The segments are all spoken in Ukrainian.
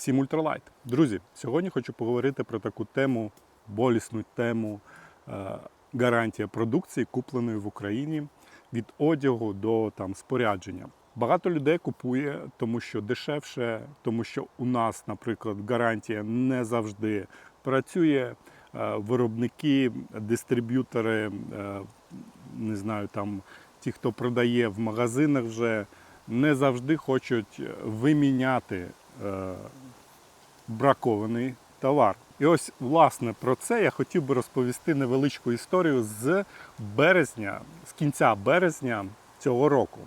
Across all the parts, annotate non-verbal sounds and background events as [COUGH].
Всім ультралайт. Друзі, сьогодні хочу поговорити про таку тему, болісну тему е, гарантія продукції, купленої в Україні від одягу до там, спорядження. Багато людей купує, тому що дешевше, тому що у нас, наприклад, гарантія не завжди працює. Е, Виробники, дистриб'ютори, е, не знаю, там ті, хто продає в магазинах, вже не завжди хочуть виміняти бракований товар. І ось власне про це я хотів би розповісти невеличку історію з березня, з кінця березня цього року.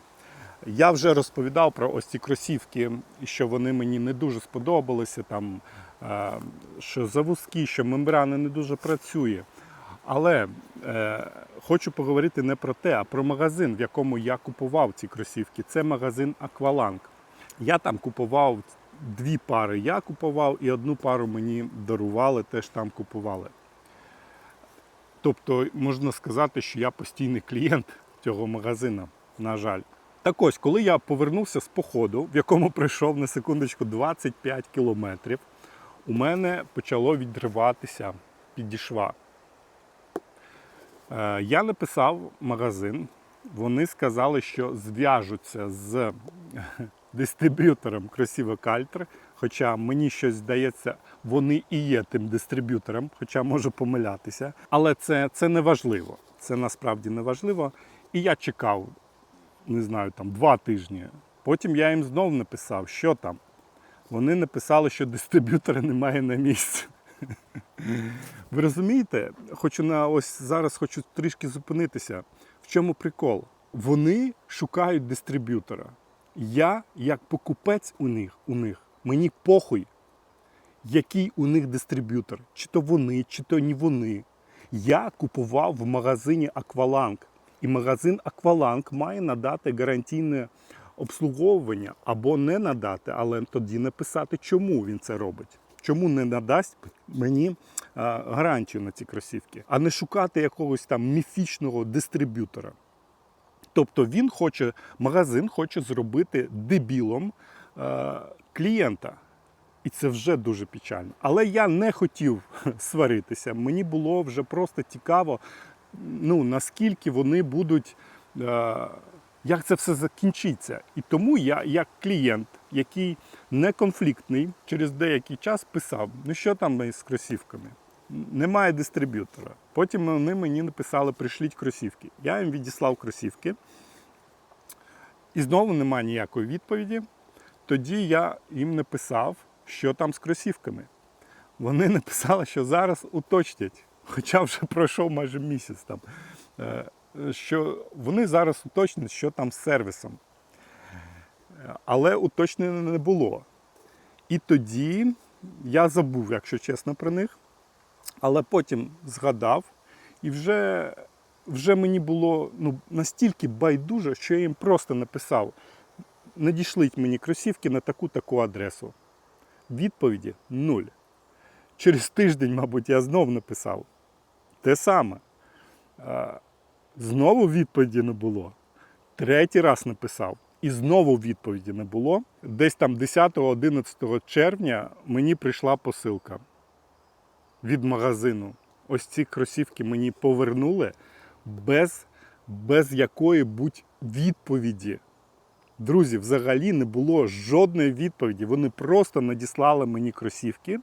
Я вже розповідав про ось ці кросівки, що вони мені не дуже сподобалися, там, е, що завузькі, що мембрана не дуже працює. Але е, хочу поговорити не про те, а про магазин, в якому я купував ці кросівки. Це магазин Акваланг. Я там купував дві пари. Я купував і одну пару мені дарували, теж там купували. Тобто можна сказати, що я постійний клієнт цього магазину, на жаль. Так ось, коли я повернувся з походу, в якому пройшов на секундочку 25 кілометрів, у мене почало відриватися підішва. Е, Я написав магазин, вони сказали, що зв'яжуться з дистриб'ютором кросівок Альтри, хоча мені щось здається, вони і є тим дистриб'ютором, хоча можу помилятися. Але це, це не важливо. Це насправді не важливо. І я чекав, не знаю, там два тижні. Потім я їм знов написав, що там. Вони написали, що дистриб'ютора немає на місці. Ви розумієте? Хочу на ось зараз хочу трішки зупинитися. В чому прикол? Вони шукають дистриб'ютора. Я, як покупець у них, у них, мені похуй, який у них дистриб'ютор. Чи то вони, чи то не вони. Я купував в магазині Акваланг. І магазин Акваланг має надати гарантійне обслуговування або не надати, але тоді написати, чому він це робить. Чому не надасть мені гарантію на ці кросівки, а не шукати якогось там міфічного дистриб'ютора. Тобто він хоче, магазин хоче зробити дебілом е, клієнта. І це вже дуже печально. Але я не хотів [LAUGHS] сваритися. Мені було вже просто цікаво, ну, наскільки вони будуть, е, як це все закінчиться. І тому я, як клієнт, який не конфліктний, через деякий час писав: ну що там з кросівками? Немає дистриб'ютора. Потім вони мені написали, прийшліть кросівки. Я їм відіслав кросівки. І знову немає ніякої відповіді. Тоді я їм написав, що там з кросівками. Вони [LAUGHS] написали, що зараз уточнять, хоча вже пройшов майже місяць там. е, Що вони зараз уточнять, що там з сервісом. Але уточнення не було. І тоді я забув, якщо чесно, про них. Але потім згадав, і вже, вже мені було ну, настільки байдуже, що я їм просто написав: надішліть мені кросівки на таку-таку адресу. Відповіді нуль. Через тиждень, мабуть, я знов написав. Те саме. Знову відповіді не було. Третій раз написав. І знову відповіді не було. Десь там 10-11 червня мені прийшла посилка від магазину. Ось ці кросівки мені повернули без, без якої будь відповіді. Друзі, взагалі не було жодної відповіді. Вони просто надіслали мені кросівки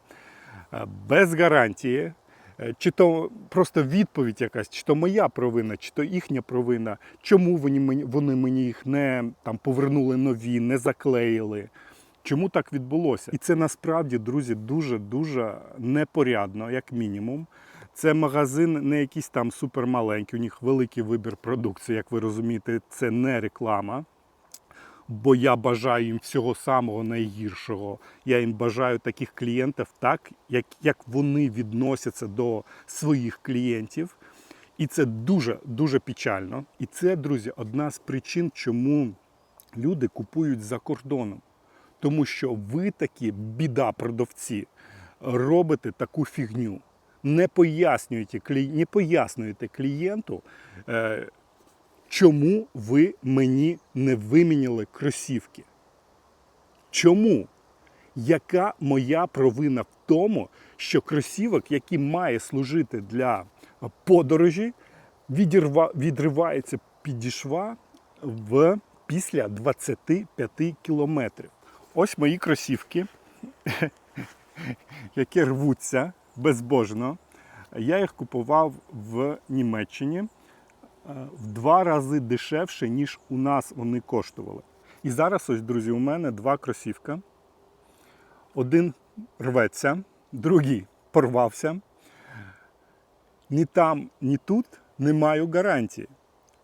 е, без гарантії. Е, Чи то просто відповідь якась, чи то моя провина, чи то їхня провина, чому вони мені, вони мені їх не там, повернули нові, не заклеїли. Чому так відбулося? І це насправді, друзі, дуже-дуже непорядно, як мінімум. Це магазин не якийсь там супермаленький, у них великий вибір продукції, як ви розумієте, це не реклама. Бо я бажаю їм всього самого найгіршого. Я їм бажаю таких клієнтів так, як, як вони відносяться до своїх клієнтів. І це дуже дуже печально. І це, друзі, одна з причин, чому люди купують за кордоном. Тому що ви такі біда продавці робите таку фігню. Не пояснюєте, не пояснюєте клієнту, е, чому ви мені не виміняли кросівки. Чому? яка моя провина в тому, що кросівок, який має служити для подорожі, відривається підішва в після 25 кілометрів. Ось мої кросівки, [LAUGHS] які рвуться безбожно. Я їх купував в Німеччині е, в два рази дешевше, ніж у нас вони коштували. І зараз, ось, друзі, у мене два кросівка. Один рветься, другий порвався. Ні там, ні тут не маю гарантії.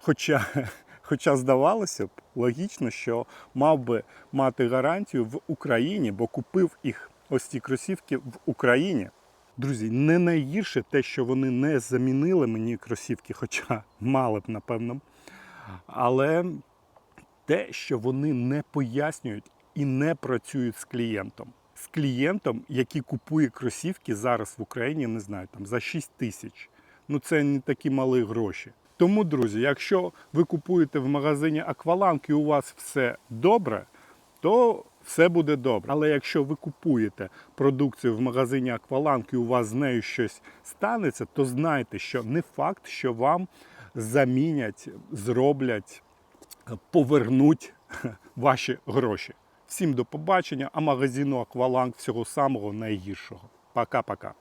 Хоча, [LAUGHS] хоча здавалося б, логічно, що мав би мати гарантію в Україні, бо купив їх ось ці кросівки в Україні. Друзі, не найгірше те, що вони не замінили мені кросівки, хоча мали б, напевно. Але те, що вони не пояснюють і не працюють з клієнтом. З клієнтом, який купує кросівки зараз в Україні, не знаю, там за 6 тисяч. Ну це не такі малі гроші. Тому, друзі, якщо ви купуєте в магазині Акваланг і у вас все добре, то все буде добре. Але якщо ви купуєте продукцію в магазині Акваланг і у вас з нею щось станеться, то знайте, що не факт, що вам замінять, зроблять, повернуть [LAUGHS] ваші гроші. Всім до побачення, а магазину Акваланг всього самого найгіршого. Пока-пока.